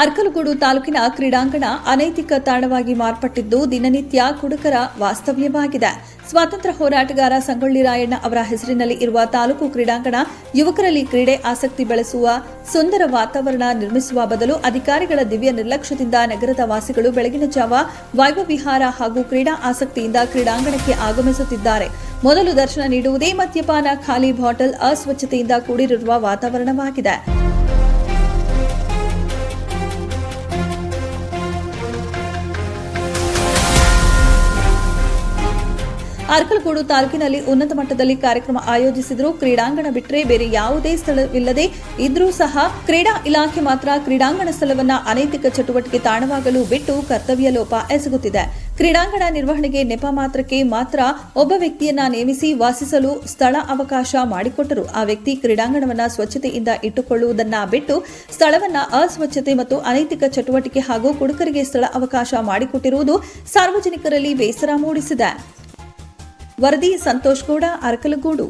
ಅರ್ಕಲಗೂಡು ತಾಲೂಕಿನ ಕ್ರೀಡಾಂಗಣ ಅನೈತಿಕ ತಾಣವಾಗಿ ಮಾರ್ಪಟ್ಟಿದ್ದು ದಿನನಿತ್ಯ ಕುಡುಕರ ವಾಸ್ತವ್ಯವಾಗಿದೆ. ಸ್ವಾತಂತ್ರ್ಯ ಹೋರಾಟಗಾರ ಸಂಗೊಳ್ಳಿ ರಾಯಣ್ಣ ಅವರ ಹೆಸರಿನಲ್ಲಿ ಇರುವ ತಾಲೂಕು ಕ್ರೀಡಾಂಗಣ ಯುವಕರಲ್ಲಿ ಕ್ರೀಡೆ ಆಸಕ್ತಿ ಬೆಳೆಸುವ, ಸುಂದರ ವಾತಾವರಣ ನಿರ್ಮಿಸುವ ಬದಲು ಅಧಿಕಾರಿಗಳ ದಿವ್ಯ ನಿರ್ಲಕ್ಷ್ಯದಿಂದ ನಗರದ ವಾಸಿಗಳು ಬೆಳಗಿನ ಜಾವ ವೈಭವ ವಿಹಾರ ಹಾಗೂ ಕ್ರೀಡಾ ಆಸಕ್ತಿಯಿಂದ ಕ್ರೀಡಾಂಗಣಕ್ಕೆ ಆಗಮಿಸುತ್ತಿದ್ದಾರೆ. ಮೊದಲು ದರ್ಶನ ನೀಡುವುದೇ ಮದ್ಯಪಾನ, ಖಾಲಿ ಬಾಟಲ್, ಅಸ್ವಚ್ಛತೆಯಿಂದ ಕೂಡಿರುವ ವಾತಾವರಣವಾಗಿದೆ. ಅರ್ಕಲಗೂಡು ತಾಲೂಕಿನಲ್ಲಿ ಉನ್ನತ ಮಟ್ಟದಲ್ಲಿ ಕಾರ್ಯಕ್ರಮ ಆಯೋಜಿಸಿದ್ರು ಕ್ರೀಡಾಂಗಣ ಬಿಟ್ಟರೆ ಬೇರೆ ಯಾವುದೇ ಸ್ಥಳವಿಲ್ಲದೆ ಇದ್ರೂ ಸಹ ಕ್ರೀಡಾ ಇಲಾಖೆ ಮಾತ್ರ ಕ್ರೀಡಾಂಗಣ ಸ್ಥಳವನ್ನ ಅನೈತಿಕ ಚಟುವಟಿಕೆ ತಾಣವಾಗಲು ಬಿಟ್ಟು ಕರ್ತವ್ಯ ಲೋಪ ಎಸಗುತ್ತಿದೆ. ಕ್ರೀಡಾಂಗಣ ನಿರ್ವಹಣೆಗೆ ನೆಪ ಮಾತ್ರಕ್ಕೆ ಮಾತ್ರ ಒಬ್ಬ ವ್ಯಕ್ತಿಯನ್ನ ನೇಮಿಸಿ ವಾಸಿಸಲು ಸ್ಥಳ ಅವಕಾಶ ಮಾಡಿಕೊಟ್ಟರು. ಆ ವ್ಯಕ್ತಿ ಕ್ರೀಡಾಂಗಣವನ್ನ ಸ್ವಚ್ಛತೆಯಿಂದ ಇಟ್ಟುಕೊಳ್ಳುವುದನ್ನ ಬಿಟ್ಟು ಸ್ಥಳವನ್ನ ಅಸ್ವಚ್ಛತೆ ಮತ್ತು ಅನೈತಿಕ ಚಟುವಟಿಕೆ ಹಾಗೂ ಕುಡುಕರಿಗೆ ಸ್ಥಳ ಅವಕಾಶ ಮಾಡಿಕೊಟ್ಟಿರುವುದು ಸಾರ್ವಜನಿಕರಲ್ಲಿ ಬೇಸರ ಮೂಡಿಸಿದೆ. వరది సంతోష్ కూడా అరకలగూడు.